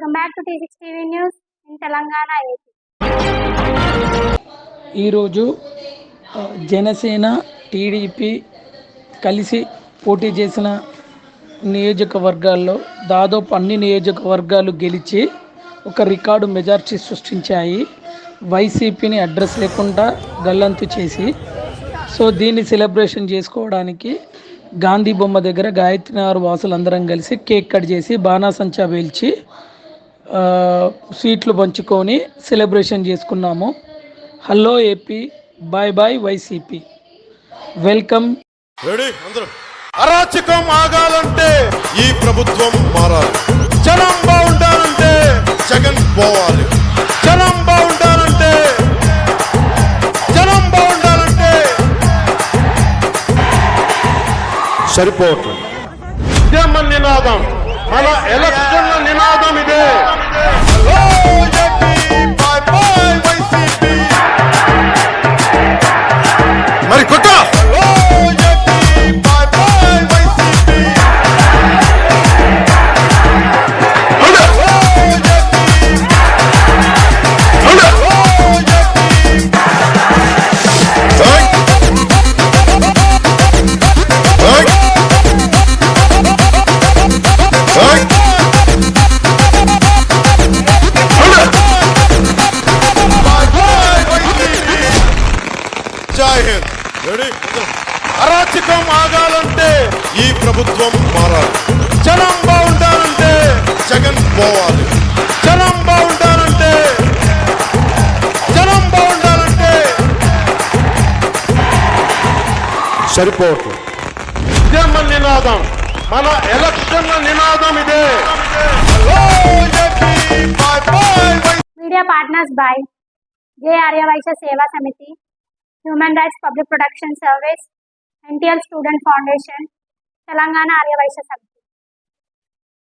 Welcome back to T TV news in Telangana AP. ఈరోజు Janasena TDP కలిసి పోటీ చేసిన నియోజకవర్గాల్లో దాదాపు అన్ని నియోజకవర్గాలు గెలిచి ఒక రికార్డు మెజార్టీ సృష్టించాయి. వైసీపీని అడ్రస్ లేకుండా గల్లంతు చేసి సో దీన్ని సెలబ్రేషన్ చేసుకోవడానికి గాంధీ బొమ్మ దగ్గర గాయత్రినగర్ వాసులందరం కలిసి కేక్ కట్ చేసి బాణాసంచా పేల్చి సీట్లు పంచుకొని సెలబ్రేషన్ చేసుకున్నాము. Hello AP bye bye YCP. Welcome. అరాచకం ఆగాలంటే ఈ ప్రభుత్వం మారాలి. జనం బాగుండాలంటే జగన్ పోవాలి. జనం బాగుండాలంటే జనం బాగుండాలంటే సరిపోవట్లేదు ఇదే నినాదం మన ఎలక్షన్ జై హింద్. రెడీ అరాచకం ఆగాలంటే ఈ ప్రభుత్వం మారాలి. జనం బాగుంటారంటే జగన్ పోవాలి. జనం బాగుంటారంటే జనం బాగుంటారంటే సరిపోవట్లేదు. ఇదే మన నినాదం. మన ఎలక్షన్ల నినాదం ఇదే. Media partners by J Aryavysya Seva Samithi. Human rights public protection service NTL student foundation Telangana Aryavysya Samithi